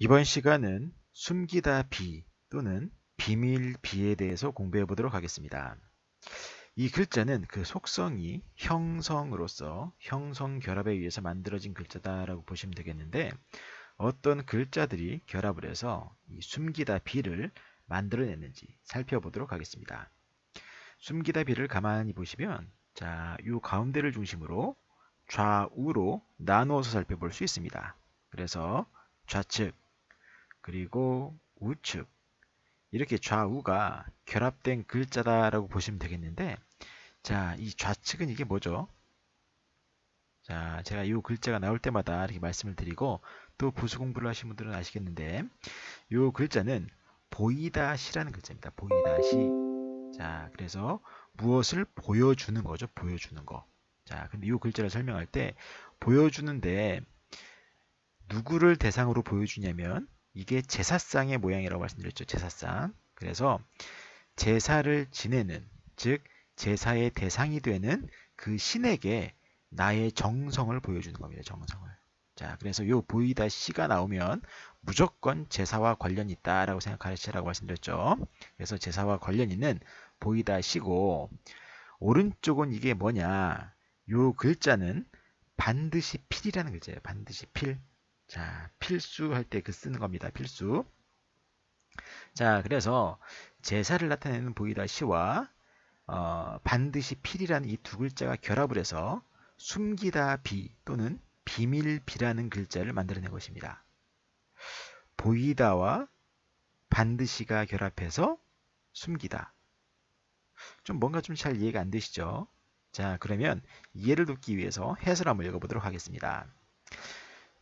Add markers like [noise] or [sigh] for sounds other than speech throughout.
이번 시간은 숨기다 비 또는 비밀 비에 대해서 공부해 보도록 하겠습니다. 이 글자는 그 속성이 형성으로서 형성 결합에 의해서 만들어진 글자다라고 보시면 되겠는데 어떤 글자들이 결합을 해서 이 숨기다 비를 만들어냈는지 살펴보도록 하겠습니다. 숨기다 비를 가만히 보시면 자, 이 가운데를 중심으로 좌우로 나누어서 살펴볼 수 있습니다. 그래서 좌측, 그리고 우측 이렇게 좌우가 결합된 글자다라고 보시면 되겠는데 자, 이 좌측은 이게 뭐죠? 자, 제가 이 글자가 나올 때마다 이렇게 말씀을 드리고 또 부수 공부를 하신 분들은 아시겠는데 이 글자는 보이다시라는 글자입니다. 보이다시. 자, 그래서 무엇을 보여주는 거죠. 보여주는 거. 자, 근데 이 글자를 설명할 때 보여주는데 누구를 대상으로 보여주냐면 이게 제사상의 모양이라고 말씀드렸죠. 제사상. 그래서 제사를 지내는 즉 제사의 대상이 되는 그 신에게 나의 정성을 보여주는 겁니다. 정성을. 자, 그래서 요 보이다 시가 나오면 무조건 제사와 관련이 있다라고 생각하시라고 말씀드렸죠. 그래서 제사와 관련 있는 보이다 시고 오른쪽은 이게 뭐냐? 요 글자는 반드시 필이라는 글자예요. 반드시 필. 자, 필수 할 때 그 쓰는 겁니다. 필수. 자, 그래서 제사를 나타내는 보이다 시와 어, 반드시 필이라는 이 두 글자가 결합을 해서 숨기다 비 또는 비밀 비라는 글자를 만들어낸 것입니다. 보이다와 반드시가 결합해서 숨기다. 좀 뭔가 좀 잘 이해가 안 되시죠? 자, 그러면 이해를 돕기 위해서 해설 한번 읽어보도록 하겠습니다.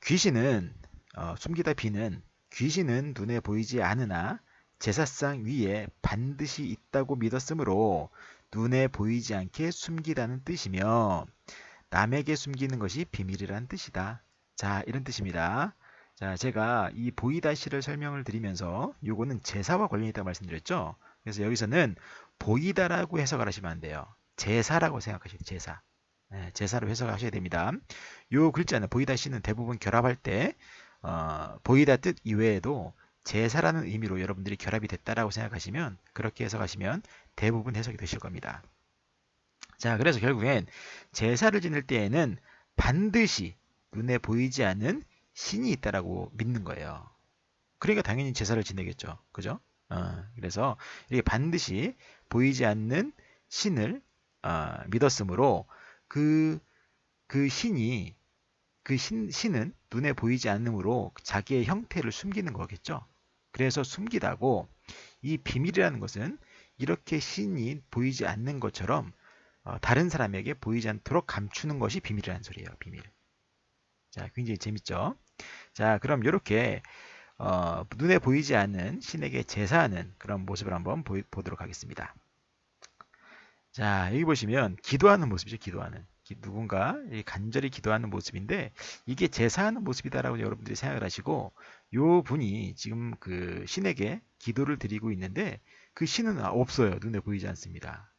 귀신은 어, 숨기다 비는 귀신은 눈에 보이지 않으나 제사상 위에 반드시 있다고 믿었으므로 눈에 보이지 않게 숨기다는 뜻이며 남에게 숨기는 것이 비밀이란 뜻이다. 자, 이런 뜻입니다. 자, 제가 이 보이다시를 설명을 드리면서 요거는 제사와 관련이 있다고 말씀드렸죠. 그래서 여기서는 보이다라고 해석을 하시면 안 돼요. 제사라고 생각하시면 제사. 네, 제사로 해석하셔야 됩니다. 요 글자는 보이다 시는 대부분 결합할 때 어, 보이다 뜻 이외에도 제사라는 의미로 여러분들이 결합이 됐다라고 생각하시면 그렇게 해석하시면 대부분 해석이 되실 겁니다. 자, 그래서 결국엔 제사를 지낼 때에는 반드시 눈에 보이지 않는 신이 있다라고 믿는 거예요. 그러니까 당연히 제사를 지내겠죠. 그죠? 어, 그래서 이렇게 반드시 보이지 않는 신을 어, 믿었으므로 그, 그 신이, 그 신, 신은 눈에 보이지 않으므로 자기의 형태를 숨기는 거겠죠. 그래서 숨기다고 이 비밀이라는 것은 이렇게 신이 보이지 않는 것처럼 어, 다른 사람에게 보이지 않도록 감추는 것이 비밀이라는 소리예요. 비밀. 자, 굉장히 재밌죠? 자, 그럼 이렇게 어, 눈에 보이지 않는 신에게 제사하는 그런 모습을 한번 보, 보도록 하겠습니다. 자, 여기 보시면 기도하는 모습이죠. 기도하는. 누군가 간절히 기도하는 모습인데 이게 제사하는 모습이다라고 여러분들이 생각을 하시고 요 분이 지금 그 신에게 기도를 드리고 있는데 그 신은 없어요. 눈에 보이지 않습니다.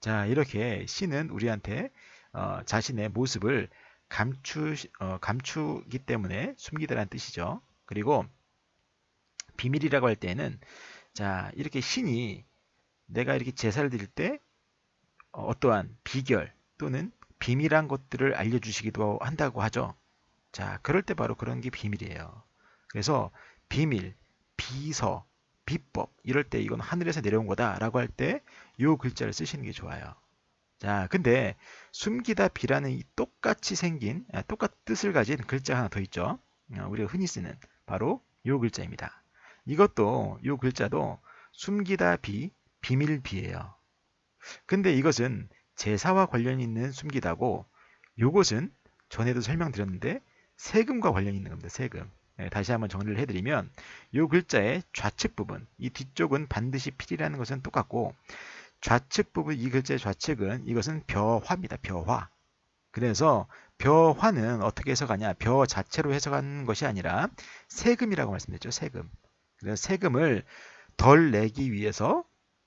자, 이렇게 신은 우리한테 어, 자신의 모습을 감추, 어, 감추기 때문에 숨기다라는 뜻이죠. 그리고 비밀이라고 할 때는 자, 이렇게 신이 내가 이렇게 제사를 드릴 때 어, 어떠한 비결 또는 비밀한 것들을 알려주시기도 한다고 하죠. 자, 그럴 때 바로 그런 게 비밀이에요. 그래서 비밀, 비서, 비법 이럴 때 이건 하늘에서 내려온 거다라고 할때이 글자를 쓰시는 게 좋아요. 자, 근데 숨기다 비라는 이 똑같이 생긴 아, 똑같은 뜻을 가진 글자 하나 더 있죠. 어, 우리가 흔히 쓰는 바로 이 글자입니다. 이것도 이 글자도 숨기다 비, 비밀 비예요. 근데 이것은 제사와 관련이 있는 숨기다고 이것은 전에도 설명드렸는데 세금과 관련이 있는 겁니다. 세금. 네, 다시 한번 정리를 해드리면 이 글자의 좌측 부분, 이 뒤쪽은 반드시 필이라는 것은 똑같고 좌측 부분, 이 글자의 좌측은 이것은 벼화입니다. 벼화. 그래서 벼화는 어떻게 해석하냐? 벼 자체로 해석하는 것이 아니라 세금이라고 말씀드렸죠. 세금. 그래서 세금을 덜 내기 위해서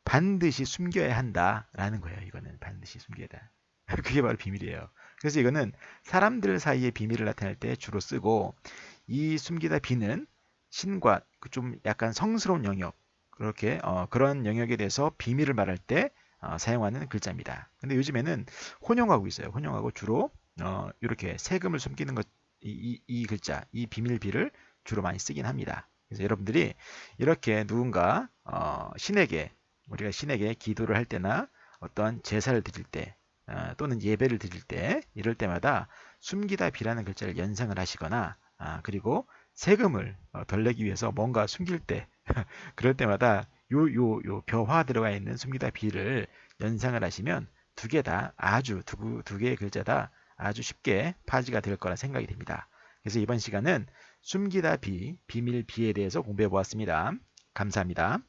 반드시 숨겨야 한다라는 거예요. 이거는 반드시 숨겨야 돼. [laughs] 그게 바로 비밀이에요. 그래서 이거는 사람들 사이의 비밀을 나타낼 때 주로 쓰고 이 숨기다 비는 신과 그좀 약간 성스러운 영역 그렇게 어, 그런 영역에 대해서 비밀을 말할 때 어, 사용하는 글자입니다. 근데 요즘에는 혼용하고 있어요. 혼용하고 주로 어, 이렇게 세금을 숨기는 것, 이, 이, 이 글자, 이 비밀비를 주로 많이 쓰긴 합니다. 그래서 여러분들이 이렇게 누군가 어, 신에게 우리가 신에게 기도를 할 때나 어떤 제사를 드릴 때 어, 또는 예배를 드릴 때 이럴 때마다 숨기다 비라는 글자를 연상을 하시거나 아, 그리고 세금을 어, 덜 내기 위해서 뭔가 숨길 때 [laughs] 그럴 때마다 요 요 요 벼화 들어가 있는 숨기다 비를 연상을 하시면 두 개 다 아주 두, 두 개의 글자 다 아주 쉽게 파지가 될 거라 생각이 됩니다. 그래서 이번 시간은 숨기다 비, 비밀 비에 대해서 공부해 보았습니다. 감사합니다.